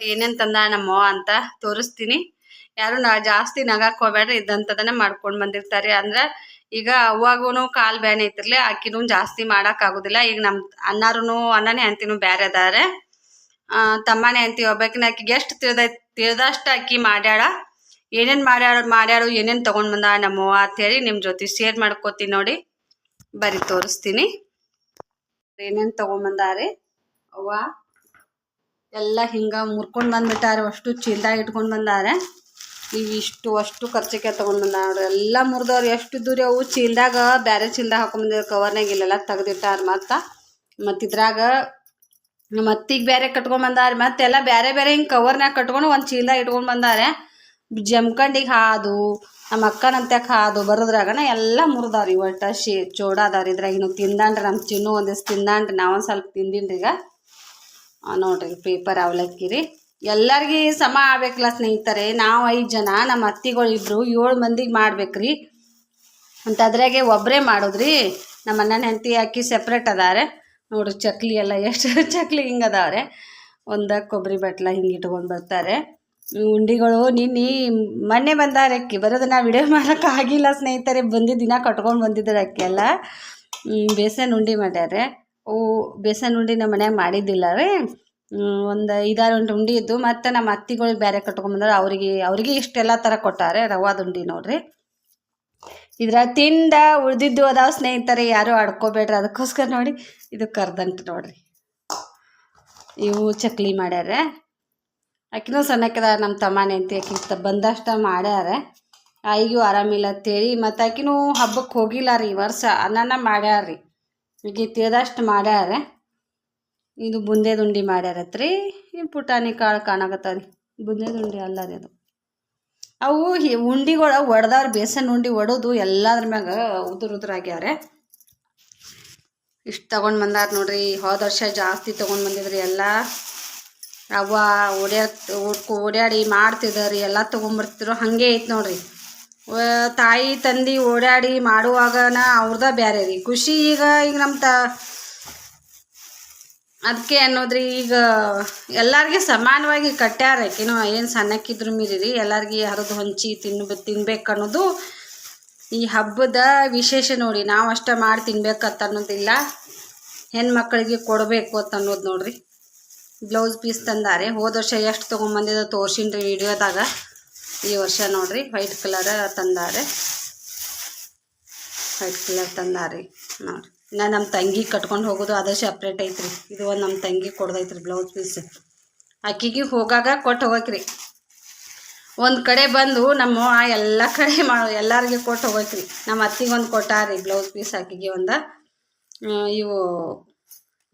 ಏನೇನ್ ತಂದ ನಮ್ಮವ್ವ ಅಂತ ತೋರಿಸ್ತೀನಿ. ಯಾರು ನಾ ಜಾಸ್ತಿ ನಗಾಕ್ ಹೋಗ್ಬೇಡ್ರಿ ಇದ್ದಂತದನ್ನ ಮಾಡ್ಕೊಂಡ್ ಬಂದಿರ್ತಾರೆ. ಅಂದ್ರ ಈಗ ಅವಾಗೂನು ಕಾಲ್ ಬ್ಯಾನ್ ಐತಿರ್ಲಿ, ಆಕಿನೂ ಜಾಸ್ತಿ ಮಾಡಕ್ ಆಗುದಿಲ್ಲ ಈಗ ನಮ್ ಅಣ್ಣಾರುನು, ಅಣ್ಣನೇ ಅಂತಿನೂ ಬ್ಯಾರೆ ಅದಾರೆ. ತಮ್ಮನೇ ಅಂತಿ ಒಬ್ಬಾಕಿನ ಆಕಿಗೆ ಎಷ್ಟು ತಿಳ್ದ, ತಿಳ್ದಷ್ಟು ಅಕ್ಕಿ ಮಾಡ್ಯಾಳ. ಏನೇನ್ ಮಾಡ್ಯಾಡ ಮಾಡ್ಯಾಳು, ಏನೇನ್ ತಗೊಂಡ್ ಬಂದ ನಮ್ಮವ್ವ ಅಂತ ಹೇಳಿ ನಿಮ್ ಜೊತೆ ಶೇರ್ ಮಾಡ್ಕೋತೀನಿ ನೋಡಿ. ಬರೀ ತೋರಿಸ್ತೀನಿ. ಏನೇನ್ ತಗೊಂಡ್ ಬಂದಾರೆ ಅವ್ವ? ಎಲ್ಲ ಹಿಂಗ ಮುರ್ಕೊಂಡ್ ಬಂದ್ಬಿಟ್ಟಾರೆ, ಅಷ್ಟು ಚೀಲ್ದಾಗ ಇಟ್ಕೊಂಡ್ ಬಂದಾರೆ. ಈಗ ಇಷ್ಟು, ಅಷ್ಟು ಖರ್ಚಿಗೆ ತಗೊಂಡ್ ಬಂದ ನೋಡ್ರಿ. ಎಲ್ಲ ಮುರಿದವ್ರು ಎಷ್ಟು ದೂರ ಅವು ಚೀಲ್ದಾಗ, ಬ್ಯಾರೆ ಚೀಲ್ದಾಗ ಹಾಕೊಂಡ್ ಕವರ್ನಾಗ ಇಲ್ಲೆಲ್ಲ ತೆಗ್ದಿಟ್ಟಾರ ಮತ್ತು. ಮತ್ತಿದ್ರಾಗ ಮತ್ತೀಗ ಬೇರೆ ಕಟ್ಕೊಂಡ್ ಬಂದಾರ. ಮತ್ತೆಲ್ಲ ಬ್ಯಾರೆ ಬೇರೆ ಹಿಂಗೆ ಕವರ್ನಾಗ ಕಟ್ಕೊಂಡು ಒಂದು ಚೀಲ್ದಾಗ ಇಟ್ಕೊಂಡ್ ಬಂದಾರೆ. ಜಮ್ಕಂಡಿಗೆ ಹಾದು ನಮ್ಮ ಅಕ್ಕನಂತ್ಯಾಕ ಹಾದು ಬರೋದ್ರಾಗನ ಎಲ್ಲ ಮುರಿದವ್ರಿ. ಒಟ್ಟು ಶಿ ಚೋಡಾದವ್ರಿ ಇದ್ರಾಗ. ಇನ್ನು ತಿಂದಾಂಡ್ರಿ ನಮ್ಮ ಚಿನ್ನು ಒಂದಿಷ್ಟು ತಿಂದಾಂಡ್ರಿ ನಾವೊಂದು ಸ್ವಲ್ಪ ತಿಂದಿನ್ರಿ ಈಗ. ನೋಡ್ರಿ ಪೇಪರ್ ಅವಲಕ್ಕಿ ರೀ ಎಲ್ಲರಿಗೂ ಸಮ ಆಗ್ಬೇಕಲ್ಲ ಸ್ನೇಹಿತರೆ, ನಾವು ಐದು ಜನ ನಮ್ಮ ಅತ್ತಿಗಳು ಇಬ್ಬರು ಏಳು ಮಂದಿಗೆ ಮಾಡ್ಬೇಕ್ರಿ. ಅಂತ ಅದ್ರಾಗೆ ಒಬ್ಬರೇ ಮಾಡೋದ್ರಿ. ನಮ್ಮ ಅಣ್ಣನ ಹೆಂಡತಿ ಅಕ್ಕಿ ಸೆಪ್ರೇಟ್ ಅದಾರೆ. ನೋಡ್ರಿ, ಚಕ್ಲಿ ಎಲ್ಲ ಎಷ್ಟು ಚಕ್ಲಿ ಹಿಂಗೆ ಅದಾವ್ರೆ. ಒಂದ ಕೊಬ್ಬರಿ ಬಟ್ಲ ಹಿಂಗೆ ಇಟ್ಕೊಂಡು ಬರ್ತಾರೆ. ಉಂಡಿಗಳು, ನಿನ್ನೆ ಮೊನ್ನೆ ಬಂದಾರೆ ಅಕ್ಕಿ, ಬರೋದನ್ನ ವಿಡಿಯೋ ಮಾಡೋಕೆ ಆಗಿಲ್ಲ ಸ್ನೇಹಿತರೆ. ಬಂದಿದ್ದ ದಿನ ಕಟ್ಕೊಂಡು ಬಂದಿದ್ದಾರೆ ಅಕ್ಕಿ ಎಲ್ಲ. ಬೇಸನ್ ಉಂಡಿ ಮಾಡ್ಯಾರೆ ಬೇಸನ್ ಉಂಡಿ ನಮ್ಮ ಮನ್ಯಾಗ ಮಾಡಿದ್ದಿಲ್ಲ ರೀ ಒಂದು ಐದಾರು ಉಂಡಿ ಉಂಡಿ ಇದ್ದು, ಮತ್ತು ನಮ್ಮ ಅತ್ತಿಗಳಿಗೆ ಬೇರೆ ಕಟ್ಕೊಂಡ್ಬಂದ್ರೆ ಅವರಿಗೆ, ಅವ್ರಿಗೆ ಇಷ್ಟೆಲ್ಲ ಥರ ಕೊಟ್ಟಾರೆ, ರವಾದ ಉಂಡಿ ನೋಡ್ರಿ. ಇದ್ರ ತಿಂದ ಉಳ್ದಿದ್ದು ಅದಾವ ಸ್ನೇಹಿತರೆ, ಯಾರು ಆಡ್ಕೋಬೇಡ್ರಿ, ಅದಕ್ಕೋಸ್ಕರ ನೋಡಿ, ಇದು ಕರ್ದಂಟು ನೋಡ್ರಿ. ಇವು ಚಕ್ಲಿ ಮಾಡ್ಯಾರ. ಆಕಿನೂ ಸಣ್ಣಕ್ಕದ ನಮ್ಮ ತಮ್ಮನೆ ಅಂತ ಆಕಿ ಬಂದಷ್ಟ ಮಾಡ್ಯಾರ. ಆಯ್ಗೂ ಆರಾಮಿಲ್ಲ ಅಂತೇಳಿ, ಮತ್ತು ಆಕಿನೂ ಹಬ್ಬಕ್ಕೆ ಹೋಗಿಲ್ಲ ರೀ ವರ್ಷ ಅನ್ನನ ಮಾಡ್ಯಾರ ರೀ ಈಗ ತಿಳಿದಷ್ಟು ಮಾಡ್ಯಾರ. ಇದು ಬುಂದೇದುಂಡಿ ಮಾಡ್ಯಾರತ್ರಿ ಈ ಪುಟಾಣಿ ಕಾಳು ಕಾಣಕತ್ತಾವ ರೀ ದುಂಡಿ ಅಲ್ಲ ಅದು. ಅವು ಹಿ- ಉಂಡಿಗಳು ಒಡ್ದವ್ರು ಬೇಸನ್ ಉಂಡಿ ಒಡೋದು ಎಲ್ಲದ್ರ ಮ್ಯಾಗ ಉದುರು ಉದುರಾಗ್ಯಾವ್ರೆ ಇಷ್ಟು ತಗೊಂಡು ಬಂದಾರ ನೋಡ್ರಿ. ಹೋದ ವರ್ಷ ಜಾಸ್ತಿ ತೊಗೊಂಡು ಬಂದಿದ್ರಿ ಎಲ್ಲ. ಅವ್ವ ಓಡ್ಯಾಡ್ ಓಡ್ಕೊ ಓಡ್ಯಾಡಿ ಮಾಡ್ತಿದ್ದಾರಿ ಎಲ್ಲ ತೊಗೊಂಬರ್ತಿದ್ರು ಹಾಗೆ ಐತೆ ನೋಡ್ರಿ. ತಾಯಿ ತಂದೆ ಓಡಾಡಿ ಮಾಡುವಾಗನ ಅವ್ರದ ಬ್ಯಾರೆ ರೀ. ಖುಷಿ ಈಗ ಈಗ ನಮ್ಮ ತ ಅದಕ್ಕೆ ಅನ್ನೋದ್ರಿ ಈಗ ಎಲ್ಲರಿಗೆ ಸಮಾನವಾಗಿ ಕಟ್ಟ್ಯಾರ ಏನೋ ಸಣ್ಣಕ್ಕಿದ್ರು ಮೀರಿರಿ ಎಲ್ಲರಿಗೆ ಹರಿದು ಹೊಂಚಿ ತಿನ್ಬ ತಿನ್ಬೇಕು ಅನ್ನೋದು ಈ ಹಬ್ಬದ ವಿಶೇಷ ನೋಡಿ. ನಾವು ಅಷ್ಟ ಮಾಡಿ ತಿನ್ಬೇಕಂತ ಅನ್ನೋದಿಲ್ಲ. ಹೆಣ್ಮಕ್ಳಿಗೆ ಕೊಡಬೇಕು ಅಂತ ಅನ್ನೋದು ನೋಡ್ರಿ. ಬ್ಲೌಸ್ ಪೀಸ್ ತಂದಾರೆ. ಹೋದ ವರ್ಷ ಎಷ್ಟು ತೊಗೊಂಬಂದಿದ್ದ ತೋರ್ಸಿನ್ರಿ ವಿಡಿಯೋದಾಗ. ಈ ವರ್ಷ ನೋಡ್ರಿ ವೈಟ್ ಕಲರ್ ತಂದಾರೆ. ವೈಟ್ ಕಲರ್ ತಂದಾರಿ ನೋಡ್ರಿ. ನಾ ನಮ್ಮ ತಂಗಿ ಕಟ್ಕೊಂಡು ಹೋಗೋದು ಅದು ಸಪ್ರೇಟ್ ಐತ್ರಿ. ಇದು ಒಂದು ನಮ್ಮ ತಂಗಿ ಕೊಡ್ದೈತ್ರಿ ಬ್ಲೌಸ್ ಪೀಸ್ ಅಕ್ಕಿಗೆ ಹೋಗಾಗ ಕೊಟ್ಟು ಹೋಗಕ್ರಿ ಒಂದು ಕಡೆ ಬಂದು ನಮ್ಮ ಆ ಎಲ್ಲ ಕಡೆ ಮಾ ಎಲ್ಲರಿಗೆ ಕೊಟ್ಟು ಹೋಗಕ್ರಿ ನಮ್ಮ ಅತ್ತಿಗೆ ಒಂದು ಕೊಟ್ಟಾರಿ ಬ್ಲೌಸ್ ಪೀಸ್ ಅಕ್ಕಿಗೆ ಒಂದು. ಇವು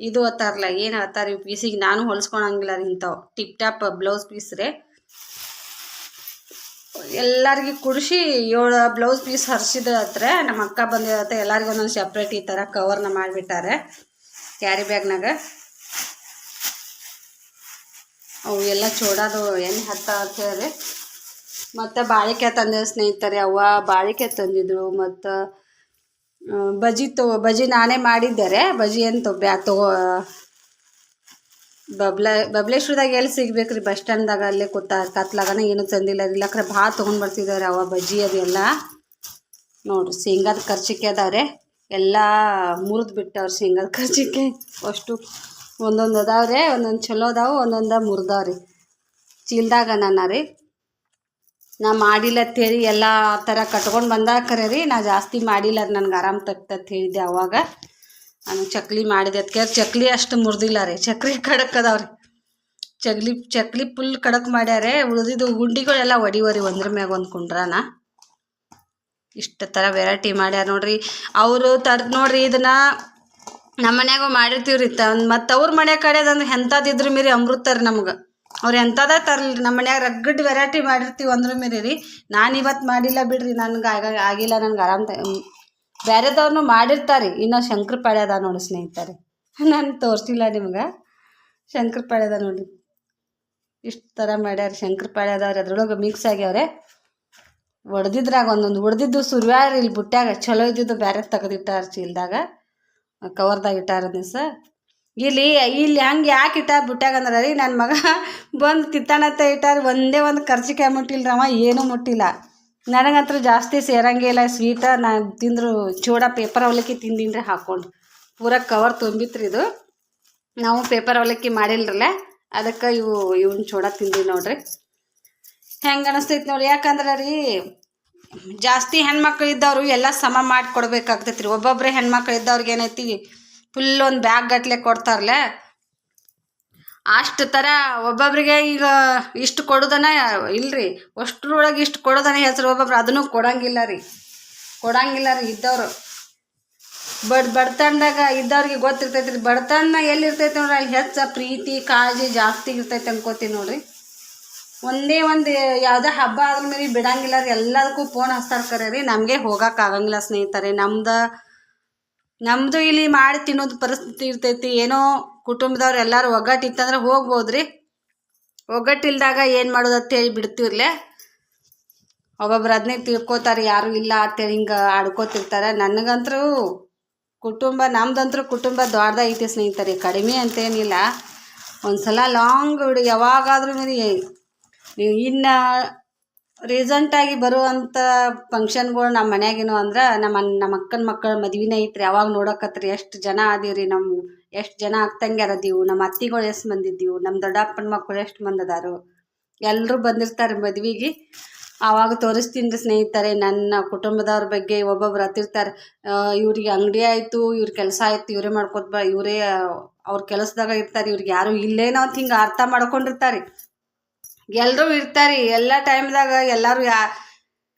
ಇದು ಅತ್ತಾರಲ್ಲ ಏನು ಅತ್ತಾರ ಇವು ಪೀಸಿಗೆ ನಾನು ಹೊಲ್ಸ್ಕೊಳಂಗಿಲ್ಲ ರೀ ಇಂಥವು. ಟಿಪ್ ಟಾಪ್ ಬ್ಲೌಸ್ ಪೀಸ್ ರೀ. ಎಲ್ಲರಿಗೆ ಕುಡಿಸಿ ಏಳು ಬ್ಲೌಸ್ ಪೀಸ್ ಹರಿಸಿದ ಹತ್ರ ನಮ್ಮ ಅಕ್ಕ ಬಂದಿರತ್ತೆ ಎಲ್ಲರಿಗೂ ಒಂದೊಂದು ಸಪ್ರೇಟ್ ಈ ಥರ ಕವರ್ನ ಮಾಡಿಬಿಟ್ಟಾರೆ ಕ್ಯಾರಿ ಬ್ಯಾಗ್ನಾಗ ಅವು ಎಲ್ಲ ಚೋಡೋದು ಎಣ್ಣೆ ಹತ್ತ ಹೇಳಿ. ಮತ್ತು ಬಾಳಿಕೆ ತಂದ ಸ್ನೇಹಿತರೆ, ಅವ್ವ ಬಾಳಿಕೆ ತಂದಿದ್ರು. ಮತ್ತು ಬಜಿ ತಗೋ ಬಜಿ ನಾನೇ ಮಾಡಿದ್ದಾರೆ, ಬಜಿ ಏನು ಬ್ಯಾ, ತಗೋ ಬಬ್ಲ, ಬಬ್ಲೇಶ್ವರದಾಗ ಎಲ್ಲಿ ಸಿಗ್ಬೇಕು ರೀ ಬಸ್ ಸ್ಟ್ಯಾಂಡ್ದಾಗ ಅಲ್ಲೇ ಕೂತ ಕತ್ಲಾಗನ ಏನು ತಂದಿಲ್ಲ ರೀ. ಇಲ್ಲಕ್ರೆ ಭಾಳ ತೊಗೊಂಡು ಬರ್ತಿದ್ದಾರೆ ಅವ ಬಜ್ಜಿ ಅದೆಲ್ಲ ನೋಡ್ರಿ, ಶೇಂಗಾದ ಖರ್ಚಿಕೆ ಅದಾವ್ರೆ. ಎಲ್ಲ ಮುರಿದು ಬಿಟ್ಟವ್ರಿ ಶೇಂಗಾದ ಖರ್ಚಿಕೆ ಅಷ್ಟು ಒಂದೊಂದು ಅದಾವ್ರೆ, ಒಂದೊಂದು ಚಲೋ ಅದಾವೆ, ಒಂದೊಂದು ಮುರಿದವ್ರಿ ಚೀಲ್ದಾಗ ನನ್ನ ರೀ. ನಾ ಮಾಡಿಲ್ಲ ತೇರಿ ಎಲ್ಲ ಆ ಥರ ಕಟ್ಕೊಂಡು ಬಂದಾಗ ಖರೆ ರೀ. ನಾ ಜಾಸ್ತಿ ಮಾಡಿಲ್ಲ ನನಗೆ ಆರಾಮ್ ತಪ್ತತ್ ಹೇಳಿದ್ದೆ ಅವಾಗ. ನಾನು ಚಕ್ಲಿ ಮಾಡಿದೆ. ಅದಕ್ಕೆ ಚಕ್ಲಿ ಅಷ್ಟು ಮುರಿದಿಲ್ಲ ರೀ. ಚಕ್ಲಿ ಖಡಕ್ ಅದಾವ್ರಿ ಚಕ್ಲಿ ಚಕ್ಲಿ ಫುಲ್ ಖಡಕ್ ಮಾಡ್ಯಾರೆ. ಉಳಿದಿದ್ದು ಗುಂಡಿಗಳೆಲ್ಲ ಒಡಿವರಿ ಒಂದ್ರ ಮ್ಯಾಗ ಒಂದು ಕುಂಡ್ರಾನ. ಇಷ್ಟು ಥರ ವೆರೈಟಿ ಮಾಡ್ಯಾರ ನೋಡ್ರಿ. ಅವರು ತರ್ದು ನೋಡ್ರಿ ಇದನ್ನ ನಮ್ಮ ಮನ್ಯಾಗ ಮಾಡಿರ್ತೀವಿ ರೀ. ತ ಮತ್ತು ಅವ್ರ ಮನೆ ಕಡೆದಂದ್ರೆ ಎಂಥದಿದ್ರು ಮೀರಿ ಅಮೃತ ರೀ ನಮ್ಗೆ. ಅವ್ರು ಎಂಥದ ತರಲಿ ನಮ್ಮ ಮನ್ಯಾಗ ರಗ್ಗಡ್ ವೆರೈಟಿ ಮಾಡಿರ್ತೀವಿ ಅಂದ್ರ ಮೀರಿ ರೀ. ನಾನು ಇವತ್ತು ಮಾಡಿಲ್ಲ ಬಿಡ್ರಿ. ನನಗೆ ಆಗ ಆಗಿಲ್ಲ. ನನಗೆ ಆರಾಮ್ ಬೇರೆದವ್ರನ್ನೂ ಮಾಡಿರ್ತಾರೆ. ಇನ್ನು ಅದ ನೋಡಿ ಸ್ನೇಹಿತರೆ. ನಾನು ತೋರಿಸಿಲ್ಲ ನಿಮ್ಗೆ. ಶಂಕರ ಪಾಳೆ ಅದ ನೋಡಿ. ಇಷ್ಟು ಥರ ಮಾಡ್ಯಾರ ಶಂಕರ ಪಾಳೆ ಅದಾವ್ರಿ ಅದ್ರೊಳಗೆ ಮಿಕ್ಸ್ ಆಗ್ಯಾವ್ರೆ. ಒಡ್ದಿದ್ರಾಗ ಒಂದೊಂದು ಒಡ್ದಿದ್ದು ಸುರ್ವ್ಯಾರ ಇಲ್ಲಿ ಬುಟ್ಟ್ಯಾಗ ಚಲೋ ಇದ್ದಿದ್ದು ಬೇರೆ ತೆಗೆದಿಟ್ಟಾರ ಚೀಲ್ದಾಗ. ಕವರ್ದಾಗ ಇಟ್ಟಾರ ದಿವಸ. ಇಲ್ಲಿ ಇಲ್ಲಿ ಹಂಗೆ ಯಾಕೆ ಇಟ್ಟಾರ ಬುಟ್ಟ್ಯಾಗ ಅಂದ್ರೆ ರೀ ನನ್ನ ಮಗ ಬಂದು ತಿತ್ತಾನತ್ತ ಇಟ್ಟಾರ, ಒಂದೇ ಒಂದು ಖರ್ಚಿಕಾಯಿ ಮುಟ್ಟಿಲ್ಲ ರವ ಏನೂ ಮುಟ್ಟಿಲ್ಲ. ನನಗಂತೂ ಜಾಸ್ತಿ ಸೇರಂಗಿಲ್ಲ ಸ್ವೀಟ ನಾನು ತಿಂದರು ಚೂಡ ಪೇಪರ್ ಅವಲಕ್ಕಿ ತಿಂದಿನ್ರಿ ಹಾಕ್ಕೊಂಡು ಪೂರ ಕವರ್ ತುಂಬಿತ್ರಿ ಇದು. ನಾವು ಪೇಪರ್ ಅವಲಕ್ಕಿ ಮಾಡಿಲ್ರಲ್ಲ, ಅದಕ್ಕೆ ಇವು, ಇವನ್ ಚೂಡ ತಿಂದ್ವಿ ನೋಡ್ರಿ. ಹೆಂಗೆ ಅನಿಸ್ತೈತಿ ನೋಡಿ ಯಾಕಂದ್ರೆ ರೀ ಜಾಸ್ತಿ ಹೆಣ್ಮಕ್ಳು ಇದ್ದವರು ಎಲ್ಲ ಸಮ ಮಾಡಿ ಕೊಡ್ಬೇಕಾಗ್ತೈತಿ ರೀ ಒಬ್ಬೊಬ್ಬರೇ ಹೆಣ್ಮಕ್ಳು ಇದ್ದವ್ರಿಗೆ ಏನೈತಿ ಫುಲ್ ಒಂದು ಬ್ಯಾಗ್ ಗಟ್ಲೆ ಕೊಡ್ತಾರಲ್ಲ ಅಷ್ಟು ಥರ ಒಬ್ಬೊಬ್ರಿಗೆ ಈಗ ಇಷ್ಟು ಕೊಡೋದನ ಇಲ್ರಿ, ಅಷ್ಟ್ರೊಳಗೆ ಇಷ್ಟು ಕೊಡೋದನ ಹೆಸರು ಒಬ್ಬೊಬ್ರು ಅದನ್ನು ಕೊಡಂಗಿಲ್ಲ ರೀ. ಕೊಡಂಗಿಲ್ಲ ರೀ ಇದ್ದವರು. ಬಡ್ ಬಡತನದಾಗ ಇದ್ದವ್ರಿಗೆ ಗೊತ್ತಿರ್ತೈತಿ ರೀ ಬಡತನ ಎಲ್ಲಿ ಇರ್ತೈತಿ ನೋಡ್ರಿ, ಅಲ್ಲಿ ಹೆಚ್ಚ ಪ್ರೀತಿ, ಕಾಳಜಿ ಜಾಸ್ತಿ ಇರ್ತೈತಿ ಅನ್ಕೋತೀನಿ ನೋಡ್ರಿ. ಒಂದೇ ಒಂದು ಯಾವುದೇ ಹಬ್ಬ ಆದ್ರ ಮೇಲೆ ಬಿಡಂಗಿಲ್ಲ ರೀ, ಎಲ್ಲದಕ್ಕೂ ಫೋನ್ ಹಚ್ತಾರೆ ರೀ, ನಮಗೆ ಹೋಗೋಕ್ಕಾಗಂಗಿಲ್ಲ ಸ್ನೇಹಿತರೆ, ನಮ್ದು ನಮ್ಮದು ಇಲ್ಲಿ ಮಾಡಿ ತಿನ್ನೋದು ಪರಿಸ್ಥಿತಿ ಇರ್ತೈತಿ, ಏನೋ ಕುಟುಂಬದವ್ರು ಎಲ್ಲರೂ ಒಗ್ಗಟ್ಟು ಇತ್ತಂದ್ರೆ ಹೋಗ್ಬೋದ್ರಿ. ಒಗ್ಗಟ್ಟಿಲ್ದಾಗ ಏನು ಮಾಡೋದು ಅಂತೇಳಿ ಬಿಡ್ತಿರ್ಲೆ. ಒಬ್ಬೊಬ್ರು ಅದನ್ನೇ ತಿಳ್ಕೊತಾರೆ, ಯಾರು ಇಲ್ಲ ಅಂತೇಳಿ ಹಿಂಗೆ ಆಡ್ಕೋತಿರ್ತಾರೆ. ನನಗಂತರೂ ಕುಟುಂಬ, ನಮ್ದಂತರೂ ಕುಟುಂಬ ದೊಡ್ಡದೈತಿ ಸ್ನೇಹಿತರೆ, ಕಡಿಮೆ ಅಂತೇನಿಲ್ಲ ಒಂದು ಸಲ ಲಾಂಗ್ ಯಾವಾಗಾದ್ರೂ ಮೇಲೆ ಇನ್ನು ರೀಸೆಂಟಾಗಿ ಬರುವಂಥ ಫಂಕ್ಷನ್ಗಳು ನಮ್ಮ ಮನ್ಯಾಗೇನು ಅಂದ್ರೆ ನಮ್ಮ ನಮ್ಮ ಅಕ್ಕನ ಮಕ್ಕಳ ಮದ್ವೆನೇ ಐತ್ರಿ. ಯಾವಾಗ ನೋಡಕತ್ರಿ, ಎಷ್ಟು ಜನ ಅದೀವ್ರಿ ನಮ್ಮ ಎಷ್ಟು ಜನ ಅಕ್ಕಂಗ್ಯಾರ ಅದೀವು ನಮ್ಮ ಅತ್ತಿಗಳು ಎಷ್ಟು ಬಂದಿದ್ದೀವು ನಮ್ಮ ದೊಡ್ಡಪ್ಪನ ಮಕ್ಕಳು ಎಷ್ಟು ಅದಾರು? ಎಲ್ಲರೂ ಬಂದಿರ್ತಾರೆ ಮದ್ವೆಗೆ. ಆವಾಗ ತೋರಿಸ್ತೀನಿ ಸ್ನೇಹಿತರೆ, ನನ್ನ ಕುಟುಂಬದವ್ರ ಬಗ್ಗೆ ಒಬ್ಬೊಬ್ರು ಹತ್ತಿರ್ತಾರೆ. ಇವ್ರಿಗೆ ಅಂಗಡಿ ಆಯಿತು, ಇವ್ರ ಕೆಲಸ ಆಯ್ತು, ಇವರೇ ಮಾಡ್ಕೊತ ಇವರೇ, ಅವ್ರ ಕೆಲಸದಾಗ ಇರ್ತಾರೆ, ಇವ್ರಿಗೆ ಯಾರು ಇಲ್ಲೇನೋ ಅಂತ ಹಿಂಗೆ ಅರ್ಥ ಮಾಡ್ಕೊಂಡಿರ್ತಾರೆ. ಎಲ್ಲರೂ ಇರ್ತಾರೆ, ಎಲ್ಲ ಟೈಮ್ದಾಗ ಎಲ್ಲರೂ ಯಾ,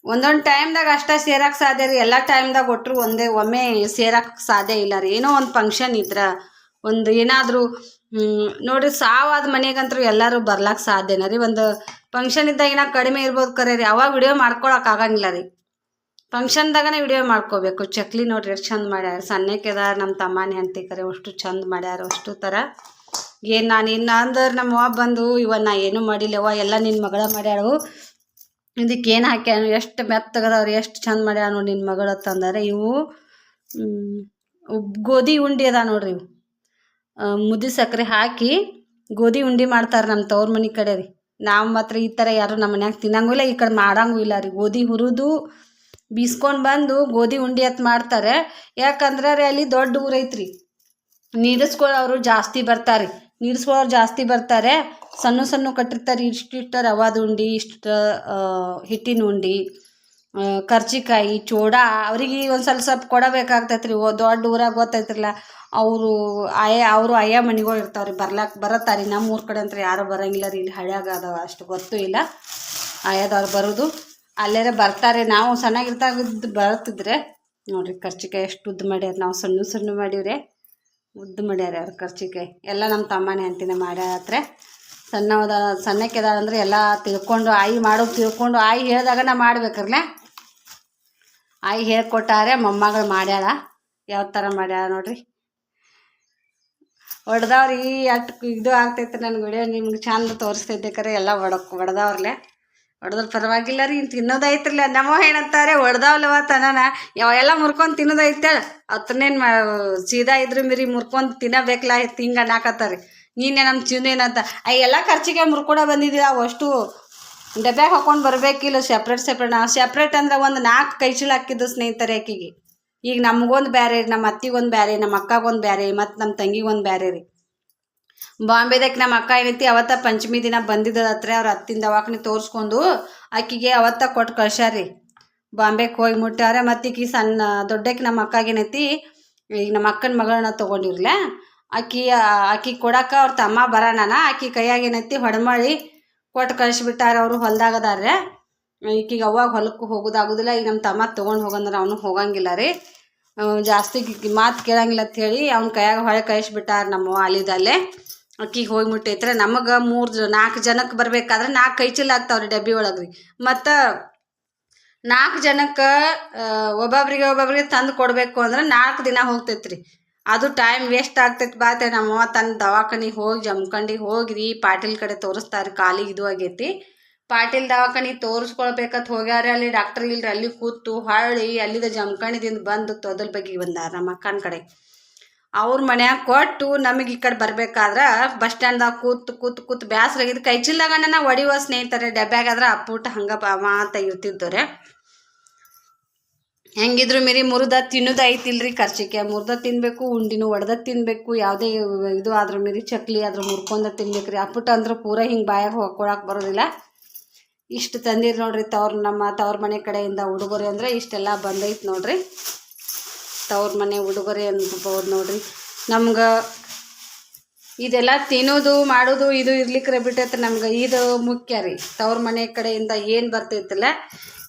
ಒಂದೊಂದು ಟೈಮ್ದಾಗ ಅಷ್ಟೇ ಸೇರಕ್ಕೆ ಸಾಧ್ಯ ರೀ. ಎಲ್ಲ ಟೈಮ್ದಾಗ ಒಟ್ಟರು ಒಂದೇ, ಒಮ್ಮೆ ಸೇರಕ್ಕೆ ಸಾಧ್ಯ ಇಲ್ಲ ರೀ. ಏನೋ ಒಂದು ಫಂಕ್ಷನ್ ಇದ್ರೆ. ಒಂದು ಏನಾದರೂ ನೋಡಿರಿ ಸಾವಾದ ಮನೆಗಂತೂ ಎಲ್ಲರೂ ಬರ್ಲಾಕ ಸಾಧ್ಯನ ರೀ. ಒಂದು ಫಂಕ್ಷನ್ ಇದ್ದಾಗ ಕಡಿಮೆ ಇರ್ಬೋದು ಕರೆ ರೀ. ಅವಾಗ ವಿಡಿಯೋ ಮಾಡ್ಕೊಳಕ್ಕೆ ಆಗಂಗಿಲ್ಲ ರೀ. ಫಂಕ್ಷನ್ದಾಗನೇ ವಿಡಿಯೋ ಮಾಡ್ಕೋಬೇಕು. ಚಕ್ಲಿ ನೋಡ್ರಿ ಎಷ್ಟು ಚಂದ ಮಾಡ್ಯಾರ. ಸಣ್ಣಕ್ಕೆದ ನಮ್ಮ ತಮ್ಮನೇ ಅಂತ ಕರೆ, ಅಷ್ಟು ಚಂದ ಮಾಡ್ಯಾರ, ಅಷ್ಟು ಥರ ಏನು ನಾನು ಇನ್ನು ಅಂದ್ರೆ ನಮ್ಮ ಅವ್ವ ಬಂದು, ಇವ ನಾ ಏನೂ ಮಾಡಿಲ್ಲವ ಎಲ್ಲ ನಿನ್ನ ಮಗಳ ಮಾಡ್ಯಾಳು ಇದಕ್ಕೆ ಏನು ಹಾಕ್ಯಾನು, ಎಷ್ಟು ಮೆತ್ತಗದವ್ರು, ಎಷ್ಟು ಚಂದ ಮಾಡ್ಯಾನು ನಿನ್ನ ಮಗಳು ತಂದರೆ. ಇವು ಗೋಧಿ ಉಂಡಿ ಅದ ನೋಡ್ರಿ ಇವು. ಮುದ್ದೆ ಸಕ್ಕರೆ ಹಾಕಿ ಗೋಧಿ ಉಂಡೆ ಮಾಡ್ತಾರೆ ನಮ್ಮ ತವ್ರ ಮನೆ ಕಡೆ ರೀ. ನಾವು ಮಾತ್ರ ಈ ಥರ ಯಾರು ನಮ್ಮ ಮನ್ಯಾಗ ತಿನ್ನಂಗೂ ಇಲ್ಲ ಈ ಕಡೆ ಮಾಡಂಗೂ ಇಲ್ಲ ರೀ. ಗೋಧಿ ಹುರಿದು ಬೀಸ್ಕೊಂಡು ಬಂದು ಗೋಧಿ ಉಂಡೆ ಅಂತ ಮಾಡ್ತಾರೆ. ಯಾಕಂದ್ರೆ ರೀ ಅಲ್ಲಿ ದೊಡ್ಡ ಊರೈತ್ರಿ ನೀರಿಸ್ಕೊಳ್ಳೋರು ಜಾಸ್ತಿ ಬರ್ತಾರೆ ನೀರಿಸ್ಕೊಳ್ಳೋರು ಜಾಸ್ತಿ ಬರ್ತಾರೆ. ಸಣ್ಣ ಸಣ್ಣ ಕಟ್ಟಿರ್ತಾರೆ ಇಷ್ಟಿಷ್ಟು ರವಾದ ಉಂಡೆ, ಇಷ್ಟು ಹಿಟ್ಟಿನ ಉಂಡೆ. ಕರ್ಜಿಕಾಯಿ, ಚೂಡ, ಅವ್ರಿಗೆ ಒಂದು ಸ್ವಲ್ಪ ಸ್ವಲ್ಪ ಕೊಡಬೇಕಾಗ್ತೈತೆ ರೀ ದೊಡ್ಡ ಊರಾಗ ಗೊತ್ತೈತ್ರಲ್ಲ. ಅವರು ಆಯಾ ಅವರು ಆಯಾ ಮನೆಗಳು ಇರ್ತಾವೆ ರೀ ಬರ್ಲಾಕ ಬರತ್ತಾರೆ. ರೀ ನಮ್ಮ ಊರ ಕಡೆ ಅಂತ ಯಾರೂ ಬರಂಗಿಲ್ಲ ರೀ. ಇಲ್ಲಿ ಹಳ್ಯಾಗ ಅದಾವ. ಅಷ್ಟು ಗೊತ್ತೂ ಇಲ್ಲ. ಆಯಾದವ್ರು ಬರೋದು. ಅಲ್ಲೇರೆ ಬರ್ತಾರೆ. ನಾವು ಸಣ್ಣಾಗಿರ್ತಾಗಿದ್ದು ಬರ್ತಿದ್ರೆ ನೋಡ್ರಿ ಕರ್ಚಿಕಾಯಿ ಎಷ್ಟು ಉದ್ದ ಮಾಡ್ಯಾರ. ನಾವು ಸಣ್ಣ ಸಣ್ಣ ಮಾಡೀವ್ರಿ. ಉದ್ದ ಮಾಡ್ಯಾರ ಅವ್ರು ಕರ್ಚಿಕಾಯಿ ಎಲ್ಲ ನಮ್ಮ ತಮ್ಮನೇ ಅಂತಿನ ಮಾಡ್ಯಾರ ಸಣ್ಣವದ ಸಣ್ಣದ ಸಣ್ಣಕ್ಕೆದ ಅಂದ್ರೆ ಎಲ್ಲ ತಿಳ್ಕೊಂಡು, ಆಯಿ ಮಾಡೋದು ತಿಳ್ಕೊಂಡು, ಆಯಿ ಹೇಳಿದಾಗ ನಾ ಮಾಡ್ಬೇಕ್ರಲ್ಲ ಆಯಿ ಹೇಳ್ಕೊಟ್ಟಾರೆ, ಮೊಮ್ಮಗಳು ಮಾಡ್ಯಾಳ. ಯಾವ ಥರ ಮಾಡ್ಯಾಳ ನೋಡ್ರಿ. ಹೊಡೆದವ್ರಿ ಅಷ್ಟು ಇದು ಆಗ್ತೈತೆ ನನ್ನ ವಿಡಿಯೋ, ನಿಮ್ಗೆ ಚಂದ ತೋರಿಸ್ತೈತೆ ಎಲ್ಲ ಒಡಕ್ ಹೊಡೆದವ್ರಲೆ ಹೊಡೆದ್ರೆ ಪರವಾಗಿಲ್ಲ ರೀ ತಿನ್ನೋದೈತ್ರಲ್ಲ ನಮ್ಮ ಏನಂತಾರೆ ಹೊಡೆದವ್ಲವ ತನನ ಯಾವ ಎಲ್ಲ ಮುರ್ಕೊಂಡು ತಿನ್ನೋದೈತೆ ಅತ್ರನೇನು ಮಾ, ಸೀದಾ ಇದ್ರ ಮಿರಿ ಮುರ್ಕೊಂಡು ತಿನ್ನಬೇಕಲ್ಲ ಹಿಂಗೆ ಅನ್ನಕತ್ತಾರೆ ನೀನೇ ನಮ್ಮ ಚಿನ್ನೇನಂತ ಅಯ್ಯ, ಎಲ್ಲ ಖರ್ಚಿಗೆ ಮುರ್ಕೊಡ ಬಂದಿದ್ದೀರ ಅವಷ್ಟು ಡಬ್ಯಾಗ ಹಾಕೊಂಡು ಬರಬೇಕಿಲ್ಲ ಸೆಪ್ರೇಟ್ ಸೆಪ್ರೇಟ್ ನಾವು ಸೆಪ್ರೇಟ್ ಅಂದ್ರೆ ಒಂದು ನಾಲ್ಕು ಕೈ ಚೀಲ ಹಾಕಿದ್ದು ಸ್ನೇಹಿತರೆ ಆಕಿಗೆ. ಈಗ ನಮಗೊಂದು ಬೇರೆ ನಮ್ಮ ಅತ್ತಿಗೊಂದು ಬೇರೆ ನಮ್ಮ ಅಕ್ಕಗೊಂದು ಬೇರೆ ಮತ್ತು ನಮ್ಮ ತಂಗಿಗೊಂದು ಬೇರೆ ರೀ. ಬಾಂಬೆದಾಗ ನಮ್ಮ ಅಕ್ಕ ಏನೈತಿ ಅವತ್ತ ಪಂಚಮಿ ದಿನ ಬಂದಿದ್ದದತ್ರ ಅವ್ರ ಅತ್ತಿನ ದವಾಖಾನೆ ತೋರಿಸ್ಕೊಂಡು ಆಕಿಗೆ ಅವತ್ತ ಕೊಟ್ಟು ಕಳ್ಸ್ಯಾರಿ ಬಾಂಬೆಗೆ ಹೋಗಿ ಮುಟ್ಟಾರೆ ಮತ್ತು ಈಕಿ ಸಣ್ಣ ದೊಡ್ಡಕ್ಕೆ ನಮ್ಮ ಅಕ್ಕಾಗೇನೈತಿ ಈಗ ನಮ್ಮ ಅಕ್ಕನ ಮಗಳನ್ನ ತೊಗೊಂಡಿರ್ಲ, ಆಕಿ ಆಕಿ ಕೊಡಕ್ಕೆ ಅವ್ರ ತಮ್ಮ ಬರೋಣ ಆಕಿ ಕೈಯಾಗ ಏನೈತಿ ಕೊಟ್ಟು ಕಳಿಸ್ಬಿಟ್ಟಾರ, ಅವರು ಹೊಲ್ದಾಗದಾರ್ರೆ. ಈಕಿಗೆ ಅವಾಗ ಹೊಲಕ್ಕೆ ಹೋಗೋದಾಗೋದಿಲ್ಲ, ಈಗ ನಮ್ಮ ತಮ್ಮ ತೊಗೊಂಡು ಹೋಗಂದ್ರೆ ಅವನು ಹೋಗಂಗಿಲ್ಲ ರೀ. ಜಾಸ್ತಿ ಮಾತು ಕೇಳಂಗಿಲ್ಲ ಅಂತ ಹೇಳಿ ಅವ್ನ ಕೈಯಾಗ ಹೊಳೆ ಕಳಿಸ್ಬಿಟ್ಟಾರ ನಮ್ಮ ಅಲ್ಲಿದಲ್ಲೇ ಅಕ್ಕಿಗೆ ಹೋಗಿ ಮುಟ್ಟೈತ್ರೆ. ನಮಗೆ ಮೂರು ನಾಲ್ಕು ಜನಕ್ಕೆ ಬರ್ಬೇಕಾದ್ರೆ ನಾಲ್ಕು ಕೈ ಚೀಲ ಆಗ್ತಾವ್ರಿ ಡಬ್ಬಿ ಒಳಗೆ ರೀ. ಮತ್ತು ನಾಲ್ಕು ಜನಕ್ಕೆ ಒಬ್ಬೊಬ್ರಿಗೆ ಒಬ್ಬೊಬ್ರಿಗೆ ತಂದು ಕೊಡಬೇಕು ಅಂದ್ರೆ ನಾಲ್ಕು ದಿನ ಹೋಗ್ತೈತೆ ರೀ ಅದು ಟೈಮ್ ವೇಸ್ಟ್ ಆಗ್ತೈತೆ ಬಾತೆ. ನಮ್ಮವ್ವ ತನ್ನ ದವಾಖಾನಿಗೆ ಹೋಗಿ, ಜಮ್ಕಂಡಿಗೆ ಹೋಗ್ರಿ ಪಾಟೀಲ್ ಕಡೆ ತೋರಿಸ್ತಾರೆ. ಕಾಲಿಗೆ ಇದು ಆಗೈತಿ. ಪಾಟೀಲ್ ದವಾಖಾನಿಗೆ ತೋರಿಸ್ಕೊಳ್ಬೇಕಂತ ಹೋಗ್ಯಾರ ಅಲ್ಲಿ ಡಾಕ್ಟರ್ ಇಲ್ರಿ. ಅಲ್ಲಿ ಕೂತು ಹಳ್ಳಿ ಅಲ್ಲಿದ ಜಮ್ಕಂಡಿದಿಂದ ಬಂದು ತೊದಲ್ ಬಗ್ಗೆ ಬಂದಾರ ನಮ್ಮ ಅಕ್ಕನ ಕಡೆ. ಅವ್ರ ಮನ್ಯಾಗ ಕೊಟ್ಟು ನಮಗೆ ಈ ಕಡೆ ಬರ್ಬೇಕಾದ್ರೆ ಬಸ್ ಸ್ಟ್ಯಾಂಡ್ದಾಗ ಕೂತು ಕೂತು ಕೂತು ಬ್ಯಾಸ್ರ ಆಗಿದ್ದು ಕೈ ಚಿಲ್ದಾಗ ನಾ ಒಡೆಯುವ ಸ್ನೇಹಿತರೆ. ಡಬ್ಯಾಗಾದ್ರೆ ಅಪ್ಪುಟ ಹಂಗ ಮಾತ ಇರ್ತಿದ್ದವ್ರೆ. ಹೆಂಗಿದ್ರು ಮೇರಿ ಮುರಿದ ತಿನ್ನೋದು ಐತಿಲ್ರಿ ಖರ್ಚಿಕೆ ಮುರಿದ ತಿನ್ಬೇಕು, ಉಂಡಿನೂ ಒಡ್ದ ತಿನ್ಬೇಕು, ಯಾವುದೇ ಇದು ಆದ್ರೂ ಮೇರಿ ಚಕ್ಲಿ ಆದ್ರೂ ಮುರ್ಕೊಂಡ ತಿನ್ಬೇಕ್ರಿ. ಅಪ್ಪುಟ ಅಂದ್ರೆ ಪೂರ ಹಿಂಗೆ ಬಾಯಾಗ ಹೊಕ್ಕೊಳಕ್ಕೆ ಬರೋದಿಲ್ಲ. ಇಷ್ಟು ತಂದಿರಿ ನೋಡ್ರಿ ತವ್ರ ನಮ್ಮ ತವ್ರ ಮನೆ ಕಡೆಯಿಂದ ಉಡುಗೊರೆ ಅಂದರೆ ಇಷ್ಟೆಲ್ಲ ಬಂದೈತೆ ನೋಡ್ರಿ. ತವ್ರ ಮನೆ ಉಡುಗೊರೆ ಅನ್ಬೋದು ನೋಡ್ರಿ. ನಮ್ಗೆ ಇದೆಲ್ಲ ತಿನ್ನೋದು, ಮಾಡೋದು, ಇದು ಇರ್ಲಿಕ್ಕೆ ಬಿಟ್ಟೈತೆ ನಮ್ಗೆ. ಇದು ಮುಖ್ಯ ರೀ. ತವ್ರ ಮನೆ ಕಡೆಯಿಂದ ಏನು ಬರ್ತೈತಲ್ಲ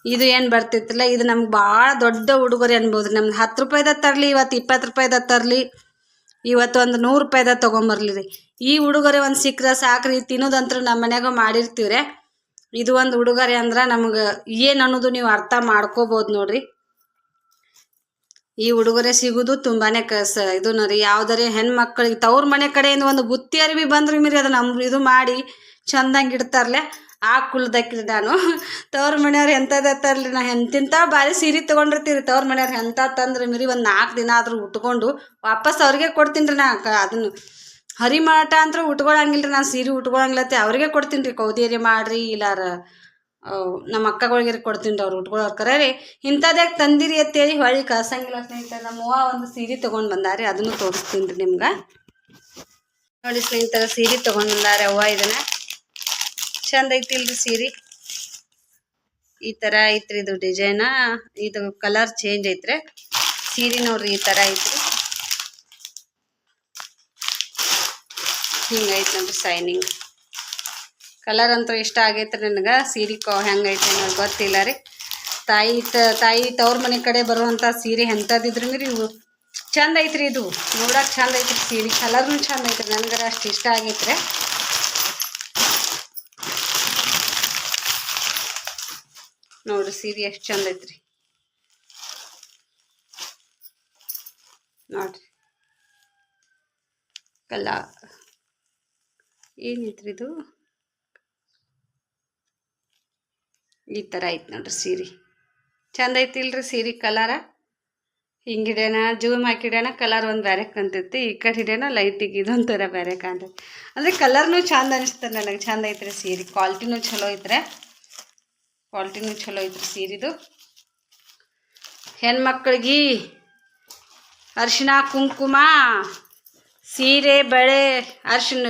ಇದು ಏನು ಬರ್ತಿತ್ತಲ್ಲ, ಇದು ನಮ್ಗೆ ಭಾಳ ದೊಡ್ಡ ಉಡುಗೊರೆ ಅನ್ಬೋದು. ನಮ್ಗೆ ಹತ್ತು ರೂಪಾಯ್ದ ತರಲಿ, ಇವತ್ತು ಇಪ್ಪತ್ತು ರೂಪಾಯ್ದ ತರ್ಲಿ, ಇವತ್ತು ಒಂದು ನೂರು ರೂಪಾಯ್ದ ತಗೊಂಬರ್ಲಿ ರೀ ಈ ಉಡುಗೊರೆ ಒಂದು ಸಿಕ್ಕರೆ ಸಾಕ್ರಿ ತಿನ್ನೋದಂತೂ ನಮ್ಮ ಮನ್ಯಾಗ ಮಾಡಿರ್ತೀವ್ರೆ. ಇದು ಒಂದು ಉಡುಗೊರೆ ಅಂದ್ರೆ ನಮ್ಗೆ ಏನು ಅನ್ನೋದು ನೀವು ಅರ್ಥ ಮಾಡ್ಕೋಬಹುದು ನೋಡ್ರಿ. ಈ ಉಡುಗೊರೆ ಸಿಗುದು ತುಂಬಾನೇ ಕಸ, ಇದು ನೋಡ್ರಿ, ಯಾವ್ದಾರೆ ಹೆಣ್ಮಕ್ಳಿಗೆ ತವ್ರ ಮನೆ ಕಡೆಯಿಂದ ಒಂದು ಬುತ್ತಿ ಅರಿವಿ ಬಂದ್ರಿ ಮೀರಿ ಅದನ್ನ ಇದು ಮಾಡಿ ಚಂದಂಗೆ ಇಡ್ತಾರಲೆ. ಆ ಕುಲ್ದಕ್ರಿ ನಾನು. ತವ್ರ ಮನೆಯವ್ರು ಎಂಥದ್ದು ನಾ ಎಂತಿಂತ ಭಾರಿ ಸೀರೆ ತೊಗೊಂಡಿರ್ತೀರಿ. ತವ್ರ ಮನೆಯವ್ರು ಎಂಥ ತಂದ್ರೆ? ಮಿರಿ ಒಂದು ನಾಲ್ಕು ದಿನ ಆದರೂ ಉಟ್ಕೊಂಡು ವಾಪಸ್ ಅವ್ರಿಗೆ ಕೊಡ್ತೀನಿ ರೀ ನಾ ಅದನ್ನು ಅದನ್ನು. ಹರಿಮಾಟ ಅಂದ್ರೆ ಉಟ್ಕೊಳಂಗಿಲ್ಲ ರೀ ನಾನು ಸೀರೆ ಉಟ್ಕೊಳಂಗಿಲ್ಲತ್ತೆ ಅವ್ರಿಗೆ ಕೊಡ್ತೀನಿ ರೀ ಕೌದೇರಿ ಮಾಡ್ರಿ, ಇಲ್ಲಾರ ನಮ್ಮ ಅಕ್ಕಗಳಿಗೆ ಕೊಡ್ತೀನಿ ರೀ ಅವ್ರು ಉಟ್ಕೊಳ್ಳೋರು ಕರೆ ರೀ ತಂದಿರಿ ಅಂತೇಳಿ ಹೊಳ್ಳಿ ಕಳ್ಸಂಗಿಲ್ಲ ಸ್ನೇಹಿತರೆ. ನಮ್ಮ ಅವ್ವ ಒಂದು ಸೀರೆ ತೊಗೊಂಡು ಬಂದಾರೆ, ಅದನ್ನು ತೋರಿಸ್ತೀನಿ ರೀ ನಿಮ್ಗೆ. ನೋಡಿ ಸ್ನೇಹಿತರೆ, ಸೀರೆ ತೊಗೊಂಡು ಬಂದಾರೆ ಅವ್ವ ಇದನ್ನ. ಚಂದ ಐತಿಲ್ರಿ ಸೀರೆ. ಈ ಥರ ಐತ್ರಿ ಇದು ಡಿಸೈನ ಇದು ಕಲರ್ ಚೇಂಜ್ ಐತ್ರಿ. ಸೀರೆ ನೋಡ್ರಿ ಈ ಥರ ಐತ್ರಿ. ಹಿಂಗೈತೆ ನೋಡ್ರಿ ಸೈನಿಂಗ್ ಕಲರ್ ಅಂತೂ ಇಷ್ಟ ಆಗೈತ್ರಿ ನನಗೆ. ಸೀರೆ ಕೊ ಹೆಂಗೈತೆ ನನಗೆ ಗೊತ್ತಿಲ್ಲ ರೀ. ತಾಯಿ ತಾಯಿ ತವ್ರ ಮನೆ ಕಡೆ ಬರುವಂಥ ಸೀರೆ ಎಂಥದ್ದಿದ್ರು ರೀ ಇವು ಚಂದ ಐತ್ರಿ ಇದು. ನೋಡಕ್ಕೆ ಚಂದ ಐತ್ರಿ ಸೀರೆ. ಕಲರ್ನು ಚಂದ ಐತ್ರಿ. ನನಗರ ಅಷ್ಟು ಇಷ್ಟ ಆಗೈತ್ರಿ. ನೋಡ್ರಿ ಸೀರೆ ಎಷ್ಟು ಚಂದ ಐತ್ರಿ. ನೋಡ್ರಿ. ಕಲ್ಲ ಏನೈತ್ರಿ ಇದು? ಈ ಥರ ಐತೆ ನೋಡ್ರಿ ಸೀರೆ. ಚಂದ ಐತಿಲ್ರಿ ಸೀರೆ ಕಲರ? ಹಿಂಗೆ ಜೂಮ್ ಹಾಕಿ ಹಿಡ್ಯಾನ ಕಲರ್ ಒಂದು ಬೇರೆ ಕಾಣ್ತೈತಿ. ಈ ಕಡೆ ಹಿಡ್ಯಾನ ಲೈಟಿಗೆ ಇದೊಂಥರ ಬೇರೆ ಕಾಣ್ತೈತಿ. ಅಂದರೆ ಕಲರ್ನು ಚಂದ ಅನಿಸ್ತದೆ ನನಗೆ, ಚಂದ ಐತ್ರಿ ಸೀರೆ. ಕ್ವಾಲಿಟಿನೂ ಚಲೋ ಐತ್ರೆ. ಕ್ವಾಲಿಟಿನೂ ಚಲೋ ಐತ್ರಿ ಸೀರೆದು. ಹೆಣ್ಮಕ್ಳಿಗೆ ಅರಿಶಿನ ಕುಂಕುಮ, ಸೀರೆ, ಬಳೆ ಅರಿಶಿನ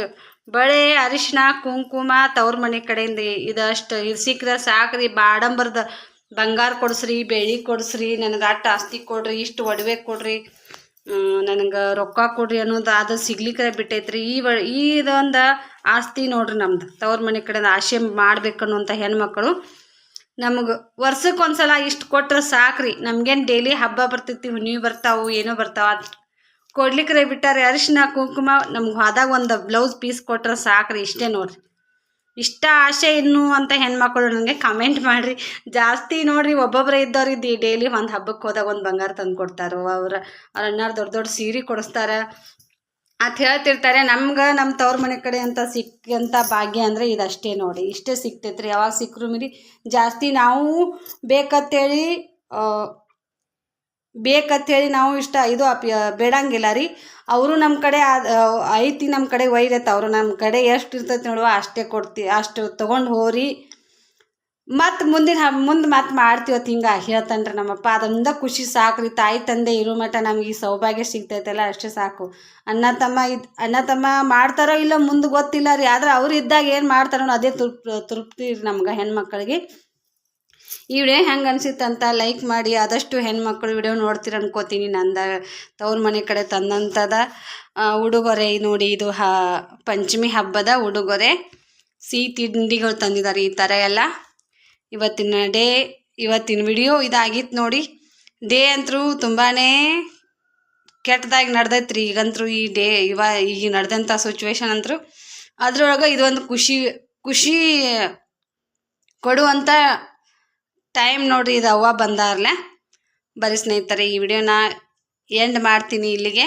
ಬಳೆ ಅರಿಶಿನ ಕುಂಕುಮ ತವ್ರ ಮನೆ ಕಡೆಯಿಂದ ಇದಷ್ಟು ಇದು ಸಿಕ್ಕರೆ ಸಾಕ್ರಿ, ಬಾಡಂಬರ್ದ ಬಂಗಾರ ಕೊಡಿಸ್ರಿ, ಬೆಳ್ಳಿ ಕೊಡಿಸ್ರಿ, ನನಗೆ ಅಷ್ಟು ಆಸ್ತಿ ಕೊಡ್ರಿ, ಇಷ್ಟು ಒಡವೆ ಕೊಡ್ರಿ ನನಗೆ ರೊಕ್ಕ ಕೊಡ್ರಿ ಅನ್ನೋದು ಅದು ಸಿಗ್ಲಿಕ್ಕೆ ಬಿಟ್ಟೈತ್ರಿ. ಈ ವ ಇದೊಂದು ಆಸ್ತಿ ನೋಡ್ರಿ ನಮ್ದು. ತವ್ರ ಮನೆ ಕಡೆಯಿಂದ ಆಶೆ ಮಾಡ್ಬೇಕನ್ನುವಂಥ ಹೆಣ್ಮಕ್ಳು. ನಮಗೆ ವರ್ಷಕ್ಕೆ ಒಂದ್ಸಲ ಇಷ್ಟು ಕೊಟ್ರೆ ಸಾಕ್ರಿ. ನಮ್ಗೇನು ಡೈಲಿ ಹಬ್ಬ ಬರ್ತೈತಿ ಹುಣ್ಣಿ ಬರ್ತಾವು, ಏನೋ ಬರ್ತಾವ ಕೊಡ್ಲಿಕ್ಕೆ ಬಿಟ್ಟಾರೆ ಅರಿಶಿನ, ಕುಂಕುಮ, ನಮ್ಗೆ ಹೋದಾಗ ಒಂದು ಬ್ಲೌಸ್ ಪೀಸ್ ಕೊಟ್ರೆ ಸಾಕ್ರಿ ಇಷ್ಟೇ ನೋಡ್ರಿ. ಇಷ್ಟ ಆಸೆ ಇನ್ನು ಅಂತ ಹೆಣ್ಮಕ್ಳು ನನಗೆ ಕಮೆಂಟ್ ಮಾಡಿರಿ. ಜಾಸ್ತಿ ನೋಡ್ರಿ ಒಬ್ಬೊಬ್ಬರೇ ಇದ್ದವ್ರಿಗೆ ಡೈಲಿ ಒಂದು ಹಬ್ಬಕ್ಕೆ ಹೋದಾಗ ಒಂದು ಬಂಗಾರ ತಂದು ಕೊಡ್ತಾರೋ, ಅವ್ರ ಅವ್ರ ಅಣ್ಣಾರು ದೊಡ್ಡ ದೊಡ್ಡ ಸೀರೆ ಕೊಡಿಸ್ತಾರೆ ಅಂತ ಹೇಳ್ತಿರ್ತಾರೆ ನಮ್ಗೆ ನಮ್ಮ ತವ್ರ ಮನೆ ಕಡೆ ಅಂತ ಸಿಕ್ಕಂಥ ಭಾಗ್ಯ ಅಂದರೆ ಇದಷ್ಟೇ ನೋಡಿ. ಇಷ್ಟೇ ಸಿಕ್ತೈತ್ರಿ ಯಾವಾಗ ಸಿಕ್ಕರು ಮಿರಿ ಜಾಸ್ತಿ ನಾವು ಬೇಕಂತೇಳಿ ಆ, ಬೇಕಂತೇಳಿ ನಾವು ಇಷ್ಟ ಇದು ಅಪ್ ಬೇಡಂಗಿಲ್ಲ ರೀ. ಅವರು ನಮ್ಮ ಕಡೆ ಐತಿ ನಮ್ಮ ಕಡೆ ಒಯ್ದೈತೆ ಅವರು ನಮ್ಮ ಕಡೆ ಎಷ್ಟು ಇರ್ತೈತೆ ನೋಡುವ ಅಷ್ಟೇ ಕೊಡ್ತಿ ಅಷ್ಟು ತೊಗೊಂಡು ಹೋರಿ. ಮತ್ತು ಮುಂದಿನ ಮುಂದೆ ಮತ್ತೆ ಮಾಡ್ತೀವತ್ತು ಹಿಂಗೆ ಹೇಳ್ತಾನೆ ರೀ ನಮ್ಮಪ್ಪ ಅದೊಂದ ಖುಷಿ ಸಾಕ್ರಿ. ತಾಯಿ ತಂದೆ ಇರೋ ಮಟ್ಟ ನಮಗೆ ಈ ಸೌಭಾಗ್ಯ ಸಿಗ್ತೈತಲ್ಲ ಅಷ್ಟೇ ಸಾಕು. ಅಣ್ಣ ತಮ್ಮ ಇದು ಅಣ್ಣ ತಮ್ಮ ಮಾಡ್ತಾರೋ ಇಲ್ಲ ಮುಂದೆ ಗೊತ್ತಿಲ್ಲ ರೀ. ಆದ್ರೆ ಅವ್ರು ಇದ್ದಾಗ ಏನು ಮಾಡ್ತಾರೋ ಅದೇ ತೃಪ್ ತೃಪ್ತಿ ರೀ ನಮ್ಗೆ ಹೆಣ್ಮಕ್ಳಿಗೆ. ಈ ವಿಡಿಯೋ ಹೆಂಗೆ ಅನ್ಸಿತ್ತಂತ ಲೈಕ್ ಮಾಡಿ. ಆದಷ್ಟು ಹೆಣ್ಮಕ್ಳು ವಿಡಿಯೋ ನೋಡ್ತೀರ ಅನ್ಕೋತೀನಿ. ನಂದ ತವ್ರ ಮನೆ ಕಡೆ ತಂದಂಥದ ಆ, ಉಡುಗೊರೆ ನೋಡಿ ಇದು ಹ ಪಂಚಮಿ ಹಬ್ಬದ ಉಡುಗೊರೆ. ಸಿಹಿ ತಿಂಡಿಗಳು ತಂದಿದ್ದಾರೆ ಈ ಥರ ಎಲ್ಲ. ಇವತ್ತಿನ ಡೇ, ಇವತ್ತಿನ ವಿಡಿಯೋ ಇದಾಗಿತ್ತು ನೋಡಿ. ಡೇ ಅಂತರೂ ತುಂಬಾ ಕೆಟ್ಟದಾಗಿ ನಡ್ದೈತ್ರಿ. ಈಗಂತರೂ ಈ ಡೇ, ಇವ ಈಗ ನಡೆದಂಥ ಸಿಚುವೇಶನ್ ಅಂತರೂ ಅದರೊಳಗೆ ಇದೊಂದು ಖುಷಿ ಖುಷಿ ಕೊಡುವಂಥ ಟೈಮ್ ನೋಡ್ರಿ ಇದು ಅವ್ವ ಬಂದಾರಲ್ಲ ಬರೀ ಸ್ನೇಹಿತರೆ, ಈ ವಿಡಿಯೋನ ಎಂಡ್ ಮಾಡ್ತೀನಿ ಇಲ್ಲಿಗೆ.